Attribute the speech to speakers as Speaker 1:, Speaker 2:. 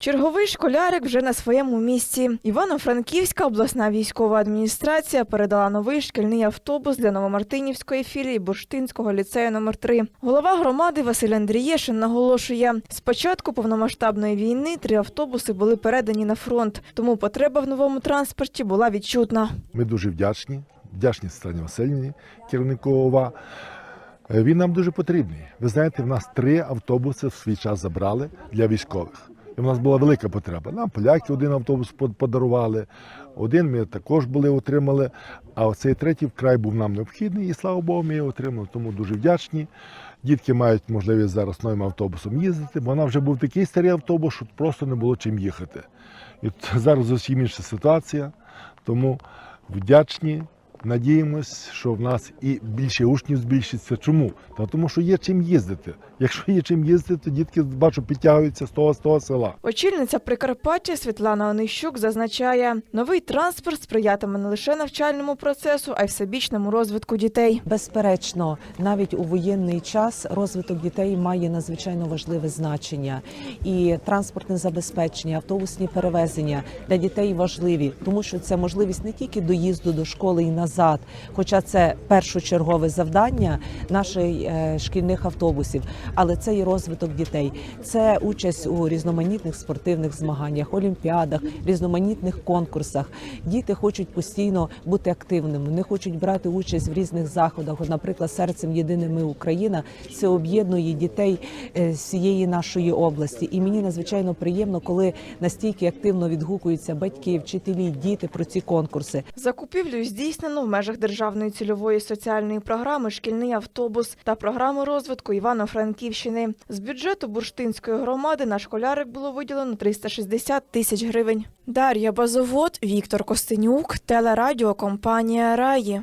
Speaker 1: Черговий школярик вже на своєму місці. Івано-Франківська обласна військова адміністрація передала новий шкільний автобус для Новомартинівської філії Бурштинського ліцею номер 3 Голова громади Василь Андрієшин наголошує: з початку повномасштабної війни три автобуси були передані на фронт, тому потреба в новому транспорті була відчутна.
Speaker 2: Ми дуже вдячні, вдячні Світлані Васильівні, керівнику ОВА. Е, Він нам дуже потрібний. Ви знаєте, в нас три автобуси в свій час забрали для військових. І в нас була велика потреба. Нам поляки один автобус подарували, один ми також були отримали. А оцей третій вкрай був нам необхідний, і слава Богу, ми його отримали. Тому дуже вдячні. Дітки мають можливість зараз новим автобусом їздити, бо нам вже був такий старий автобус, що просто не було чим їхати. І зараз зовсім інша ситуація. Тому вдячні. Надіємось, що в нас і більше учнів збільшиться. Чому? Та тому, що є чим їздити. Якщо є чим їздити, то дітки бачу підтягуються з того з того села.
Speaker 1: Очільниця Прикарпаття Світлана Онищук зазначає, новий транспорт сприятиме не лише навчальному процесу, а й всебічному розвитку дітей.
Speaker 3: Безперечно, навіть у воєнний час розвиток дітей має надзвичайно важливе значення, і транспортне забезпечення, автобусні перевезення для дітей важливі, тому що це можливість не тільки доїзду до школи і назад, хоча це першочергове завдання наших е, шкільних автобусів, але це і розвиток дітей, це участь у різноманітних спортивних змаганнях, олімпіадах, різноманітних конкурсах. Діти хочуть постійно бути активними, вони хочуть брати участь в різних заходах. Наприклад, серцем єдине ми Україна це об'єднує дітей е, всієї нашої області. І мені надзвичайно приємно, коли настільки активно відгукуються батьки, вчителі, діти про ці конкурси.
Speaker 1: Закупівлю здійснено в межах державної цільової соціальної програми Шкільний автобус та програми розвитку Івано-Франківщини. З бюджету бурштинської громади на школярик було виділено 360 тисяч гривень. Дар'я Базовод, Віктор Костенюк, телерадіокомпанія Раї.